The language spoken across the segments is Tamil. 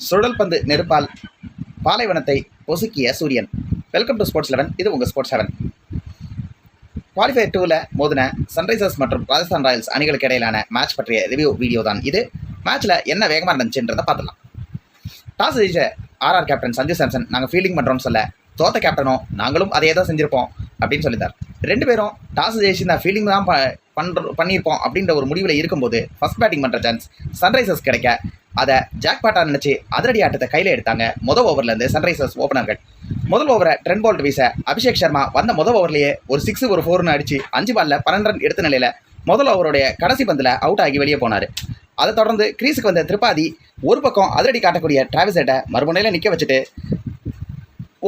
சுழல் பந்து நெருப்பால் பாலைவனத்தை பொசுக்கிய சூரியன். வெல்கம் டு ஸ்போர்ட்ஸ் லெவன் இது உங்கள் ஸ்போர்ட்ஸ் லெவன் குவாலிஃபயர் டூவில் மோதின சன்ரைசர்ஸ் மற்றும் ராஜஸ்தான் ராயல்ஸ் அணிகளுக்கு இடையிலான மேட்ச் பற்றிய ரிவ்யூ வீடியோ தான் இது. மேட்ச்சில் என்ன வேகமாக இருந்துச்சுன்றதை பார்த்துலாம் டாஸ் ஜெயிச்ச ஆர்ஆர் கேப்டன் சஞ்சு சாம்சன் நாங்கள் ஃபீல்டிங் பண்ணுறோம்னு சொல்ல தோத்த கேப்டனும் நாங்களும் அதே தான் செஞ்சுருப்போம் அப்படின்னு சொல்லியிருந்தார் ரெண்டு பேரும் டாஸ் ஜெயிச்சு இந்த ஃபீல்டிங் தான் ப பண்ணுற பண்ணியிருப்போம் அப்படின்ற ஒரு முடிவில் இருக்கும்போது ஃபர்ஸ்ட் பேட்டிங் பண்ணுற சான்ஸ் சன்ரைசர்ஸ் கிடைக்க. அதை ஜாக் பாட்டா நினச்சி அதிரடி ஆட்டத்தை கையில் எடுத்தாங்க முதல் ஓவர்லேருந்து சன்ரைசர்ஸ் ஓப்பனர்கள். முதல் ஓவரை ட்ரெண்ட் பால்ட் வீச அபிஷேக் சர்மா வந்த முதல் ஓவர்லேயே ஒரு சிக்ஸ் ஒரு ஃபோர்னு அடிச்சு அஞ்சு பால்ல பன்னெண்டு ரன் எடுத்த நிலையில் முதல் ஓவருடைய கடைசி பந்தில் அவுட் ஆகி வெளியே போனார். அதை தொடர்ந்து கிரீஸுக்கு வந்த திரிபாதி ஒரு பக்கம் அதிரடி காட்டக்கூடிய டிராவிசேட்டை மறுமுனையில் நிற்க வச்சுட்டு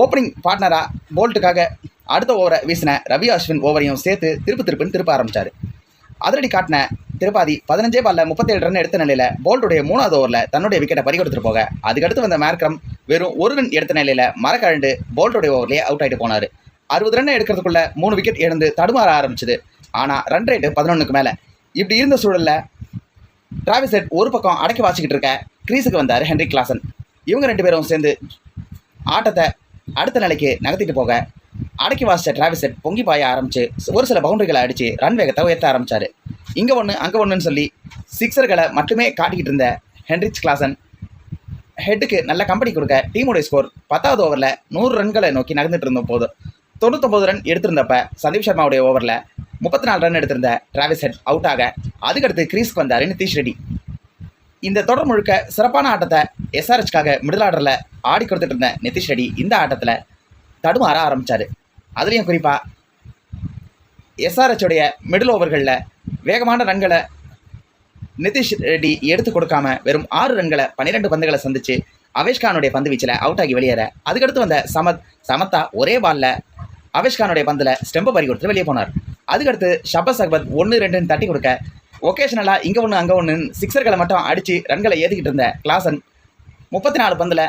ஓப்பனிங் பார்ட்னராக போல்ட்டுக்காக அடுத்த ஓவரை வீசின ரவி அஸ்வின் ஓவரையும் சேர்த்து திருப்பு திருப்புன்னு திருப்ப ஆரம்பித்தார் அதிரடி காட்டின திருப்பாதி பதினஞ்சே பால்ல முப்பத்தேழு ரன் எடுத்த நிலையில் போல்ட்டுடைய மூணாவது ஓவரில் தன்னுடைய விக்கெட்டை பறி கொடுத்துட்டு போக. அதுக்கடுத்து வந்த மேர்க்ரம் வெறும் ஒரு ரன் எடுத்த நிலையில் மரக்கழண்டு போல்ட்டுடைய ஓவர்லேயே அவுட் ஆகிட்டு போனார். அறுபது ரன் எடுக்கிறதுக்குள்ள மூணு விக்கெட் எழுந்து தடுமாற ஆரம்பிச்சது. ஆனால் ரன் ரேட்டு பதினொன்றுக்கு மேலே. இப்படி இருந்த சூழலில் டிராவிஸ் ஹெட் ஒரு பக்கம் அடக்கி வாசிக்கிட்டு இருக்க கிரீஸுக்கு வந்தார் ஹென்ரி கிளாசன் இவங்க ரெண்டு பேரும் சேர்ந்து ஆட்டத்தை அடுத்த நிலைக்கு நகர்த்திட்டு போக அடக்கி வாசித்த டிராவிஸ் பொங்கி பாய ஆரம்பிச்சு ஒரு சில பவுண்டரிகளை அடித்து ரன் வேகத்தை உயர்த்த ஆரம்பிச்சார். இங்கே ஒன்று அங்கே ஒன்றுன்னு சொல்லி சிக்ஸர்களை மட்டுமே காட்டிக்கிட்டு இருந்த ஹென்ரிச் கிளாசன் ஹெட்டுக்கு நல்ல கம்பெனி கொடுக்க டீமுடைய ஸ்கோர் பத்தாவது ஓவரில் நூறு ரன்களை நோக்கி நகர்ந்துட்டு இருந்த போது தொண்ணூத்தொம்பது ரன் எடுத்திருந்தப்ப சந்தீப் சர்மாவுடைய ஓவரில் முப்பத்தி நாலு ரன் எடுத்திருந்த டிராவிஸ் ஹெட் அவுட் ஆக அதுக்கடுத்து கிரீஸ்க்கு வந்தார் நிதிஷ் ரெட்டி. இந்த தொடர் முழுக்க சிறப்பான ஆட்டத்தை எஸ்ஆர்ஹெச்காக மிடில் ஆர்டரில் ஆடி கொடுத்துட்டு இருந்த நிதிஷ் ரெட்டி இந்த ஆட்டத்தில் தடுமாற ஆரம்பித்தார் அதுலேயும் குறிப்பாக எஸ்ஆர்ஹெச்சோடைய மிடில் ஓவர்களில் வேகமான ரன்களை நிதிஷ் ரெட்டி எடுத்து கொடுக்காம வெறும் ஆறு ரன்களை பன்னிரெண்டு பந்துகளை சந்திச்சு அவேஷ்கானுடைய பந்து வீச்சில் அவுட் ஆகி வெளியேற. அதுக்கடுத்து வந்த சமத் சமத்தா ஒரே பாலில் அவேஷ்கானுடைய பந்தில் ஸ்டெம்பை பறி கொடுத்து வெளியே போனார். அதுக்கடுத்து ஷபஸ் அக்பத் ஒன்று ரெண்டுன்னு தட்டி கொடுக்க ஒகேஷனலாக இங்கே ஒன்று அங்கே ஒன்று சிக்ஸர்களை மட்டும் அடித்து ரன்களை ஏற்றிக்கிட்டு இருந்த கிளாசன் முப்பத்தி நாலு பந்தில்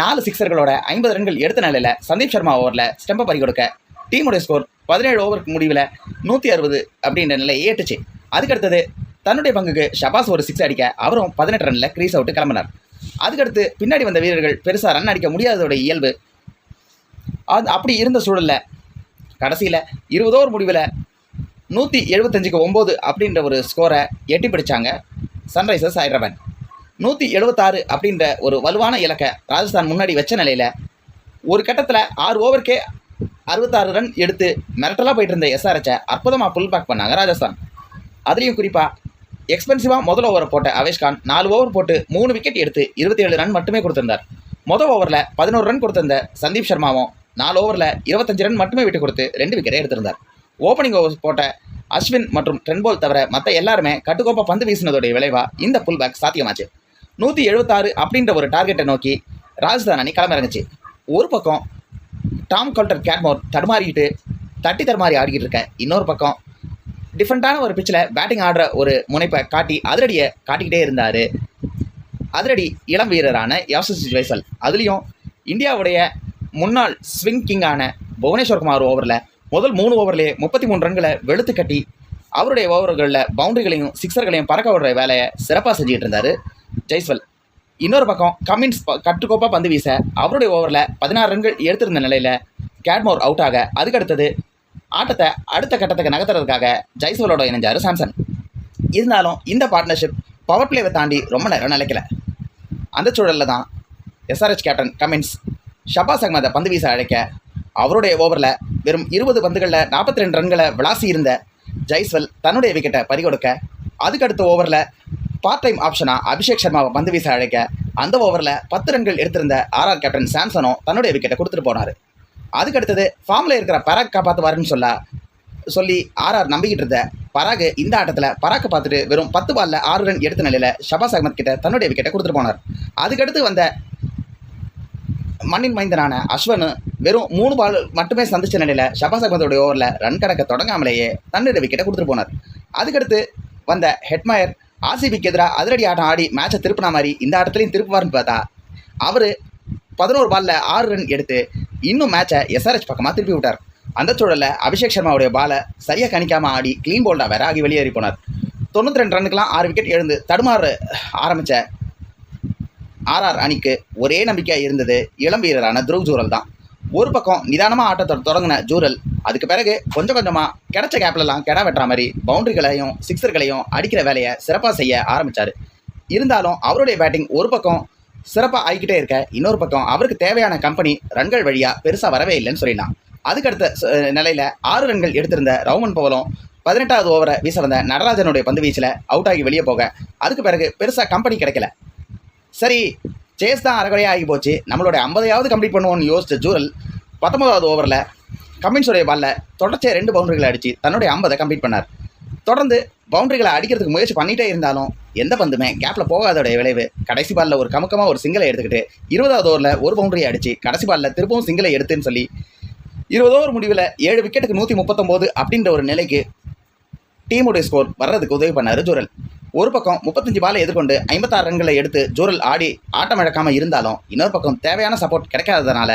நாலு சிக்ஸர்களோட ஐம்பது ரன்கள் எடுத்த நிலையில் சந்தீப் சர்மா ஓவரில் ஸ்டெம்பை பறி கொடுக்க டீமுடைய ஸ்கோர் பதினேழு ஓவருக்கு முடிவில் நூற்றி அறுபது அப்படின்ற நிலை ஏற்றுச்சு. அதுக்கடுத்தது தன்னுடைய பங்குக்கு ஷபாஸ் ஒரு சிக்ஸ் அடிக்க அவரும் பதினெட்டு ரனில் க்ரீஸ் அவுட்டு கிளம்பினார். அதுக்கடுத்து பின்னாடி வந்த வீரர்கள் பெருசாக ரன் அடிக்க முடியாததோட இயல்பு. அது அப்படி இருந்த சூழலில் கடைசியில் இருபது ஓவர் முடிவில் நூற்றி எழுபத்தஞ்சுக்கு ஒம்பது அப்படின்ற ஒரு ஸ்கோரை எட்டி பிடிச்சாங்க சன்ரைசர்ஸ் ஹைதராபாத். நூற்றி எழுபத்தாறு அப்படின்ற ஒரு வலுவான இலக்கை ராஜஸ்தான் முன்னாடி வச்ச நிலையில் ஒரு கட்டத்தில் ஆறு ஓவருக்கே அறுபத்தாறு ரன் எடுத்து மிரட்டலாக போயிட்டு இருந்த எஸ்ஆர்ஹெச்சை அற்புதமாக புல் பேக் பண்ணாங்க ராஜஸ்தான் அதுலேயும் குறிப்பாக எக்ஸ்பென்சிவாக முதல் ஓவரை போட்ட அவேஷ்கான் நாலு ஓவர் போட்டு மூணு விக்கெட் எடுத்து இருபத்தி ஏழு ரன் மட்டுமே கொடுத்திருந்தார். முதல் ஓவரில் பதினோரு ரன் கொடுத்திருந்த சந்தீப் சர்மாவும் நாலு ஓவரில் இருபத்தஞ்சு ரன் மட்டுமே விட்டு கொடுத்து ரெண்டு விக்கெட்டை எடுத்திருந்தார். ஓப்பனிங் ஓவர் போட்ட அஸ்வின் மற்றும் ட்ரென்போல் தவிர மற்ற எல்லாருமே கட்டுக்கோப்பா பந்து வீசினதோடைய விளைவாக இந்த புல் பேக் சாத்தியமாச்சு. நூற்றி எழுபத்தாறு அப்படின்ற ஒரு டார்கெட்டை நோக்கி ராஜஸ்தான் அணி களமிறங்குச்சு. ஒரு பக்கம் டாம் கல்டர் கேட்மோர் தடுமாறிக்கிட்டு தட்டி தடுமாறி ஆடிக்கிட்டு இருக்கேன் இன்னொரு பக்கம் டிஃப்ரெண்ட்டான ஒரு பிச்சில் பேட்டிங் ஆடுற ஒரு முனைப்பை காட்டி அதிரடியை காட்டிக்கிட்டே இருந்தார். அதிரடி இளம் வீரரான யாசஸ் ஜெய்சல் அதுலேயும் இந்தியாவுடைய முன்னாள் ஸ்விங் கிங்கான புவனேஸ்வர் குமார் ஓவரில் முதல் மூணு ஓவர்லேயே முப்பத்தி மூணு ரன்களை வெளுத்து கட்டி அவருடைய ஓவர்களில் பவுண்டரிகளையும் சிக்ஸர்களையும் பறக்க விடுற வேலையை சிறப்பாக செஞ்சுக்கிட்டு இருந்தார் ஜெய்ஸ்வல் இன்னொரு பக்கம் கமின்ஸ் ப- கட்டுக்கோப்பா பந்து வீச அவருடைய ஓவரில் பதினாறு ரன்கள் எடுத்திருந்த நிலையில் கேட்மோர் அவுட் ஆக அதுக்கடுத்தது ஆட்டத்தை அடுத்த கட்டத்துக்கு நகர்த்துறதுக்காக ஜெய்ஸ்வலோட இணைஞ்சார் சாம்சன் இருந்தாலும் இந்த பார்ட்னர்ஷிப் பவர் பிளேவை தாண்டி ரொம்ப நேரம் நிலைக்கல. அந்த சூழலில் தான் எஸ்ஆர்ஹெச் கேப்டன் கமின்ஸ் ஷபாஸ் அகமதை பந்து வீச அழைக்க அவருடைய ஓவரில் வெறும் இருபது பந்துகளில் நாற்பத்தி ரெண்டு ரன்களை விளாசி இருந்த ஜெய்ஸ்வல் தன்னுடைய விக்கெட்டை பறிகொடுக்க அதுக்கடுத்த ஓவரில் பார்ட் டைம் ஆப்ஷனாக அபிஷேக் சர்மாவை பந்து வீச அழைக்க அந்த ஓவரில் பத்து ரன்கள் எடுத்திருந்த ஆர்ஆர் கேப்டன் சாம்சனும் தன்னுடைய விக்கெட்டை கொடுத்துட்டு போனார். அதுக்கடுத்தது ஃபார்மில் இருக்கிற பராக் காப்பாற்றுவாருன்னு சொல்ல சொல்லி ஆர்ஆர் நம்பிக்கிட்டு இருந்த பராக் இந்த ஆட்டத்தில் பராக்கை பார்த்துட்டு வெறும் பத்து பாலில் ஆறு ரன் எடுத்த நிலையில் ஷபாஸ் அகமத் கிட்ட தன்னுடைய விக்கெட்டை கொடுத்துட்டு போனார். அதுக்கடுத்து வந்த மண்ணின் மைந்தனான அஸ்வன் வெறும் மூணு பால் மட்டுமே சந்திச்ச நிலையில் ஷபாஸ் அகமதோடைய ஓவரில் ரன் கணக்க தொடங்காமலேயே தன்னுடைய விக்கெட்டை கொடுத்துட்டு போனார். அதுக்கடுத்து வந்த ஹெட்மயர் ஆர்சிபிக்கு எதிராக அதிரடி ஆட்டம் ஆடி மேட்சை திருப்பின மாதிரி இந்த ஆட்டத்துலையும் திருப்புவார்னு பார்த்தா அவர் பதினோரு பாலில் ஆறு ரன் எடுத்து இன்னும் மேட்சை எஸ்ஆர்ஹெச் பக்கமாக திருப்பி விட்டார். அந்த சூழலில் அபிஷேக் சர்மாவுடைய பாலை சரியாக கணிக்காமல் ஆடி க்ளீன் போல்டாக வேற ஆகி வெளியேறி போனார். தொண்ணூற்றி ரெண்டு ரன்னுக்கெலாம் ஆறு விக்கெட் எழுந்து தடுமாறு ஆரம்பித்த ஆர்ஆர் அணிக்கு ஒரே நம்பிக்கையாக இருந்தது இளம் வீரரான துருவ் ஜூரல் தான். ஒரு பக்கம் நிதானமாக ஆட்டத்தை தொடங்கின ஜூரல். அதுக்கு பிறகு கொஞ்சம் கொஞ்சமாக கிடைச்ச கேப்லலாம் கெடா வெட்டுற மாதிரி பவுண்டரிகளையும் சிக்ஸர்களையும் அடிக்கிற வேலையை சிறப்பாக செய்ய ஆரம்பித்தார் இருந்தாலும் அவருடைய பேட்டிங் ஒரு பக்கம் சிறப்பாக ஆகிக்கிட்டே இருக்க இன்னொரு பக்கம் அவருக்கு தேவையான கம்பெனி ரன்கள் வழியாக பெருசாக வரவே இல்லைன்னு சொல்லிடலாம். அதுக்கடுத்த ச- ஆறு ரன்கள் எடுத்திருந்த ரவுமன் பவலும் பதினெட்டாவது ஓவரை வீச வந்த நடராஜனுடைய பந்து வீச்சில் அவுட் ஆகி வெளியே போக அதுக்கு பிறகு பெருசாக கம்பெனி கிடைக்கல. சரி சேஸ் தான் அரைகுறையாக ஆகி போச்சு. நம்மளுடைய ஐம்பதையாவது கம்ப்ளீட் பண்ணுவோம்னு யோசித்த ஜூரல் பத்தொன்பதாவது ஓவரில் கமின்ஸுடைய பாலில் தொடர்ச்சியாக ரெண்டு பவுண்டரிகளை அடித்து தன்னுடைய ஐம்பதை கம்ப்ளீட் பண்ணார். தொடர்ந்து பவுண்டரிகளை அடிக்கிறதுக்கு முயற்சி பண்ணிகிட்டே இருந்தாலும் எந்த பந்துமே கேப்பில் போகாதோடைய விளைவு. கடைசி பாலில் ஒரு கமுக்கமாக ஒரு சிங்கிளை எடுத்துக்கிட்டு இருபதாவது ஓவரில் ஒரு பவுண்டரியை அடித்து கடைசி பாலில் திரும்பவும் சிங்கிளை எடுத்துன்னு சொல்லி இருபது ஓவர் முடிவில் ஏழு விக்கெட்டுக்கு நூற்றி முப்பத்தொம்போது அப்படின்ற ஒரு நிலைக்கு டீமுடைய ஸ்கோர் வர்றதுக்கு உதவி பண்ணார் ஜூரல். ஒரு பக்கம் முப்பத்தஞ்சு பாலை எதிர்கொண்டு ஐம்பத்தாறு ரன்களை எடுத்து ஜூரல் ஆடி ஆட்டம் இழக்காமல் இருந்தாலும் இன்னொரு பக்கம் தேவையான சப்போர்ட் கிடைக்காததுனால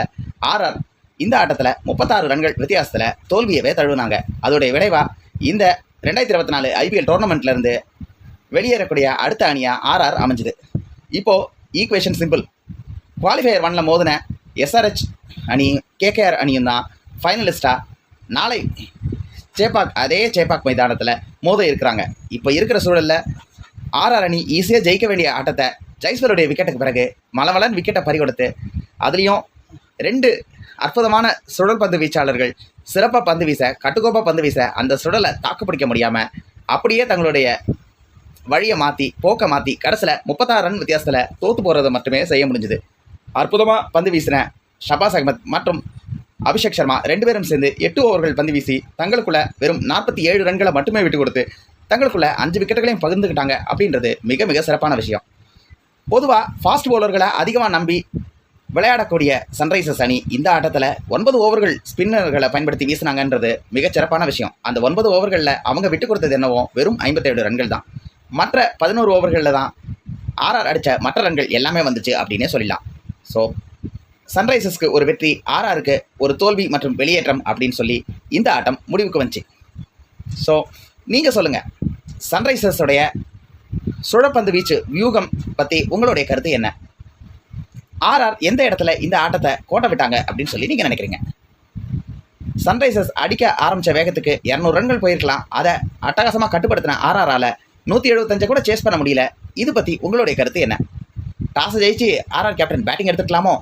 ஆர்ஆர் இந்த ஆட்டத்தில் முப்பத்தாறு ரன்கள் வித்தியாசத்தில் தோல்வியவே தழுவினாங்க அதோடைய விளைவாக இந்த ரெண்டாயிரத்தி இருபத்தி நாலு ஐபிஎல் டோர்னமெண்ட்லேருந்து வெளியேறக்கூடிய அடுத்த அணியாக ஆர்ஆர் அமைஞ்சுது. இப்போது ஈக்குவேஷன் சிம்பிள் குவாலிஃபையர் ஒனில் மோதின எஸ்ஆர்ஹெச் அணி கேகேஆர் அணியும் தான் ஃபைனலிஸ்டாக நாளை சேப்பாக் அதே சேப்பாக் மைதானத்தில் மோத இருக்கிறாங்க. இப்போ இருக்கிற சூழலில் ஆர்ஆர் அணி ஈஸியாக ஜெயிக்க வேண்டிய ஆட்டத்தை ஜெய்ஸ்வருடைய விக்கெட்டுக்கு பிறகு மலவளன் விக்கெட்டை பறிகொடுத்து அதுலேயும் ரெண்டு அற்புதமான சுழல் பந்து வீச்சாளர்கள் சிறப்பாக பந்து வீச கட்டுக்கோப்பாக பந்து வீச அந்த சுழலை தாக்குப்பிடிக்க முடியாமல் அப்படியே தங்களுடைய வழியை மாற்றி போக்கை மாற்றி கடைசியில் முப்பத்தாறு ரன் வித்தியாசத்தில் தோற்று போகிறத மட்டுமே செய்ய முடிஞ்சுது. அற்புதமாக பந்து வீசின ஷபாஸ் அகமத் மற்றும் அபிஷேக் சர்மா ரெண்டு பேரும் சேர்ந்து எட்டு ஓவர்கள் பந்து வீசி தங்களுக்குள்ள வெறும் நாற்பத்தி ஏழு ரன்களை மட்டுமே விட்டு கொடுத்து தங்களுக்குள்ள அஞ்சு விக்கெட்டுகளையும் பகிர்ந்துக்கிட்டாங்க அப்படின்றது மிக மிக சிறப்பான விஷயம். பொதுவாக ஃபாஸ்ட் பவுலர்களை அதிகமாக நம்பி விளையாடக்கூடிய சன்ரைசர்ஸ் அணி இந்த ஆட்டத்தில் ஒன்பது ஓவர்கள் ஸ்பின்னர்களை பயன்படுத்தி வீசினாங்கன்றது மிகச்சிறப்பான விஷயம். அந்த ஒன்பது ஓவர்களில் அவங்க விட்டு கொடுத்தது என்னவோ வெறும் ஐம்பத்தேழு ரன்கள் தான். மற்ற பதினோரு ஓவர்களில் தான் ஆர்ஆர் அடித்த மற்ற ரன்கள் எல்லாமே வந்துச்சு அப்படின்னே சொல்லலாம். ஸோ சன்ரைசர்ஸ்க்கு ஒரு வெற்றி ஆர்ஆருக்கு ஒரு தோல்வி மற்றும் வெளியேற்றம் அப்படின்னு சொல்லி இந்த ஆட்டம் முடிவுக்கு வந்துச்சு. ஸோ நீங்கள் சொல்லுங்கள் சன்ரைசர்ஸோடைய சுழப்பந்து வீச்சு வியூகம் பற்றி உங்களுடைய கருத்து என்ன? ஆர்ஆர் எந்த இடத்துல இந்த ஆட்டத்தை கோட்டை விட்டாங்க அப்படின்னு சொல்லி நீங்கள் நினைக்கிறீங்க? சன்ரைசர்ஸ் அடிக்க ஆரம்பித்த வேகத்துக்கு இரநூறு ரன்கள் போயிருக்கலாம். அதை அட்டகாசமாக கட்டுப்படுத்தின ஆர்ஆரால் நூற்றி எழுபத்தஞ்சை கூட சேஸ் பண்ண முடியல. இது பற்றி உங்களுடைய கருத்து என்ன? டாஸ் ஜெயிச்சு ஆர்ஆர் கேப்டன் பேட்டிங் எடுத்துக்கலாமோ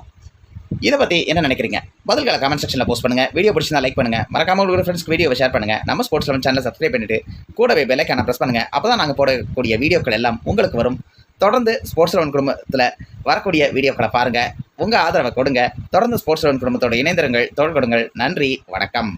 இதை பற்றி என்ன நினைக்கிறீங்க? பதில்களை கமெண்ட் செக்ஷனில் போஸ்ட் பண்ணுங்கள் வீடியோ பிடிச்சிருந்தா லைக் பண்ணுங்கள் மறக்காம உங்களோட ஃப்ரெண்ட்ஸ்க்கு வீடியோவை ஷேர் பண்ணுங்கள் நம்ம ஸ்போர்ட்ஸ் லெவன் சேனலை சப்ஸ்கிரைப் பண்ணிவிட்டு கூடவே பெல்லைக்கான ப்ரெஸ் பண்ணுங்கள் அப்போ தான் நாங்கள் போடக்கூடிய வீடியோக்கள் எல்லாம் உங்களுக்கு வரும். தொடர்ந்து ஸ்போர்ட்ஸ் லெவன் குடும்பத்தில் வரக்கூடிய வீடியோக்களை பாருங்கள் உங்கள் ஆதரவை கொடுங்க. தொடர்ந்து ஸ்போர்ட்ஸ் லெவன் குடும்பத்தோட இணைந்திருங்கள். தோல் கொடுங்கள் நன்றி. வணக்கம்.